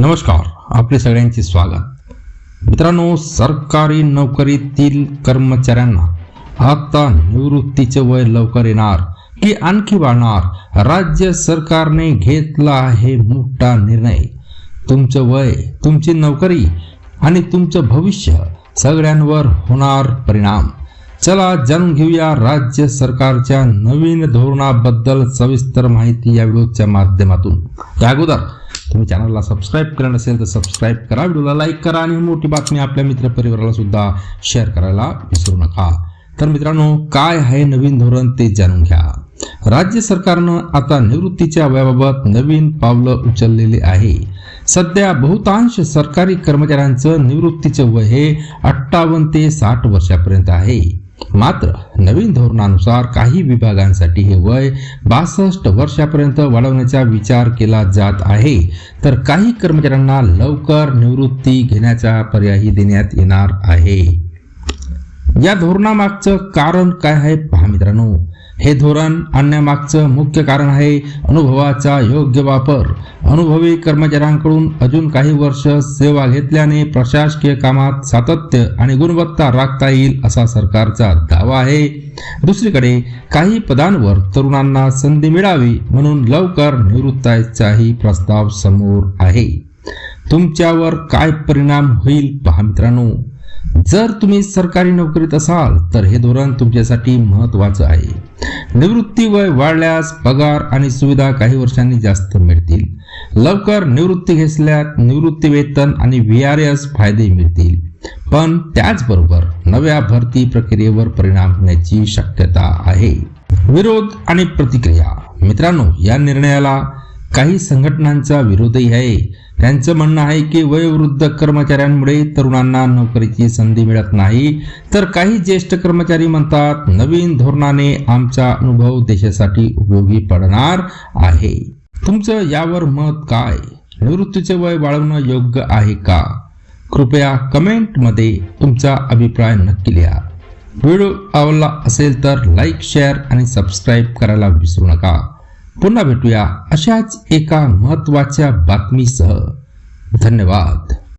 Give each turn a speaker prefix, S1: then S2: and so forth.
S1: नमस्कार आपले सगळ्यांचे स्वागत. मित्रांनो सरकारी नोकरीतील कर्मचाऱ्यांना आता निवृत्तीचे वय लवकर येणार की आणखी वाढणार राज्य सरकारने घेतला आहे मोठा निर्णय. तुमचं वय तुमची नोकरी आणि तुमचं भविष्य सगळ्यांवर होणार परिणाम. चला जाणून घेऊया राज्य सरकारच्या नवीन धोरणाबद्दल सविस्तर माहिती या व्हिडिओच्या माध्यमातून. त्या अगोदर तुम्ही चॅनलला सबस्क्राईब करा नसेल तर सबस्क्राईब करा. व्हिडिओला लाईक करा आणि मोठी बातमी आपल्या मित्रपरिवाराला सुद्धा शेअर करायला विसरू नका. तर मित्रांनो काय आहे नवीन धोरण ते जाणून घ्या. राज्य सरकारनं आता निवृत्तीच्या वयाबाबत नवीन पावलं उचललेली आहे. सध्या बहुतांश सरकारी कर्मचाऱ्यांचं निवृत्तीचं वय हे अठ्ठावन्न ते साठ वर्षापर्यंत आहे. मात्र नवीन धोरणानुसार काही विभागांसाठी हे वय बासष्ट वर्षापर्यंत वाढवण्याचा विचार केला जात आहे. तर काही कर्मचाऱ्यांना लवकर निवृत्ती घेण्याचा पर्यायही देण्यात येणार आहे. या धोरणामागचं कारण काय आहे पहा मित्रांनो. हे धोरण आणण्यामागचं मुख्य कारण आहे अनुभवाचा योग्य वापर. अनुभवी कर्मचाऱ्यांकडून अजून काही वर्ष सेवा घेतल्याने प्रशासकीय कामात सातत्य आणि गुणवत्ता राखता येईल असा सरकारचा दावा आहे. दुसरीकडे काही पदांवर तरुणांना संधी मिळावी म्हणून लवकर निवृत्ताचाही प्रस्ताव समोर आहे. तुमच्यावर काय परिणाम होईल पहा मित्रांनो. जर तुम्ही सरकारी नोकरीत असाल तर हे धोरण तुमच्यासाठी महत्वाचं आहे. निवृत्ती वय वाढल्यास पगार आणि सुविधा काही वर्षांनी जास्त मिळतील. लवकर निवृत्ती घेतल्यास निवृत्ती वेतन आणि व्ही आर एस फायदे मिळतील. पण त्याचबरोबर नव्या भरती प्रक्रियेवर परिणाम होण्याची शक्यता आहे. विरोध आणि प्रतिक्रिया. मित्रांनो या निर्णयाला काही संघटनांचा विरोधही आहे. त्यांचं म्हणणं आहे की वयोवृद्ध कर्मचाऱ्यांमुळे तरुणांना नोकरीची संधी मिळत नाही. तर काही ज्येष्ठ कर्मचारी म्हणतात नवीन धोरणाने आमचा अनुभव देशासाठी उपयोगी पडणार आहे. तुमचं यावर मत काय? निवृत्तीचे वय वाढवणं योग्य आहे का? कृपया कमेंटमध्ये तुमचा अभिप्राय नक्की लिहा. व्हिडिओ आवडला असेल तर लाईक शेअर आणि सबस्क्राईब करायला विसरू नका. पुन्हा भेटूया अशाच एका महत्त्वाच्या बातमीसह. धन्यवाद.